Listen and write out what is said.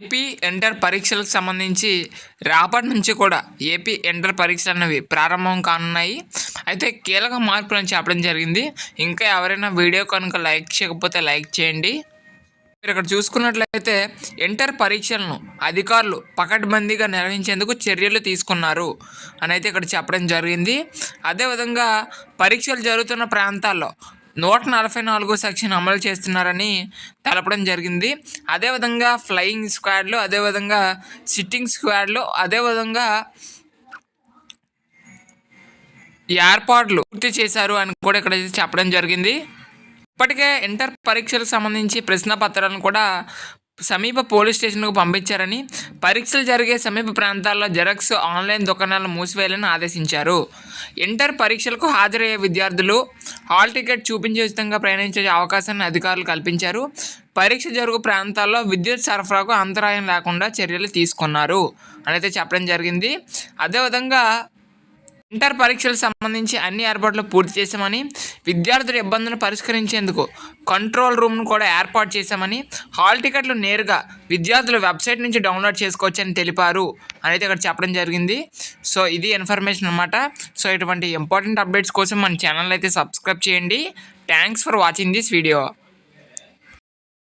AP inter పరీక్షలకు సంబంధించి రేపటి నుంచి కూడా ఏపీ ఇంటర్ పరీక్షలు అనేవి ప్రారంభం కానున్నాయి. అయితే కీలక మార్పులను చెప్పడం జరిగింది. ఇంకా ఎవరైనా వీడియో కనుక లైక్ చేయకపోతే లైక్ చేయండి. మీరు ఇక్కడ చూసుకున్నట్లయితే ఇంటర్ పరీక్షలను అధికారులు పకడ్బందీగా నిర్వహించేందుకు చర్యలు తీసుకున్నారు అని అయితే ఇక్కడ చెప్పడం జరిగింది. అదేవిధంగా పరీక్షలు జరుగుతున్న ప్రాంతాల్లో నూట నలభై నాలుగు సెక్షన్ అమలు చేస్తున్నారని తెలపడం జరిగింది. అదేవిధంగా ఫ్లయింగ్ స్క్వాడ్లు అదేవిధంగా సిట్టింగ్ స్క్వాడ్లు అదేవిధంగా ఏర్పాట్లు పూర్తి చేశారు అని కూడా ఇక్కడ చెప్పడం జరిగింది. ఇప్పటికే ఇంటర్ పరీక్షలకు సంబంధించి ప్రశ్న పత్రాలను కూడా సమీప పోలీస్ స్టేషన్కు పంపించారని పరీక్షలు జరిగే సమీప ప్రాంతాల్లో జెరాక్స్ ఆన్లైన్ దుకాణాలను మూసివేయాలని ఆదేశించారు. ఇంటర్ పరీక్షలకు హాజరయ్యే విద్యార్థులు హాల్ టికెట్ చూపించే ఉచితంగా ప్రయాణించే అవకాశాన్ని అధికారులు కల్పించారు. పరీక్ష జరుగు ప్రాంతాల్లో విద్యుత్ సరఫరాకు అంతరాయం లేకుండా చర్యలు తీసుకున్నారు. అని అయితే చెప్పడం జరిగింది. అదేవిధంగా ఇంటర్ పరీక్షలకు సంబంధించి అన్ని ఏర్పాట్లు పూర్తి చేశామని విద్యార్థుల ఇబ్బందులను పరిష్కరించేందుకు కంట్రోల్ రూమ్ను కూడా ఏర్పాటు చేశామని హాల్ టికెట్లు నేరుగా విద్యార్థుల వెబ్సైట్ నుంచి డౌన్లోడ్ చేసుకోవచ్చని తెలిపారు అనేది ఇక్కడ చెప్పడం జరిగింది. సో ఇది ఇన్ఫర్మేషన్ అనమాట సో ఇటువంటి ఇంపార్టెంట్ అప్డేట్స్ కోసం మన ఛానల్ అయితే సబ్స్క్రైబ్ చేయండి. Thanks for watching this video.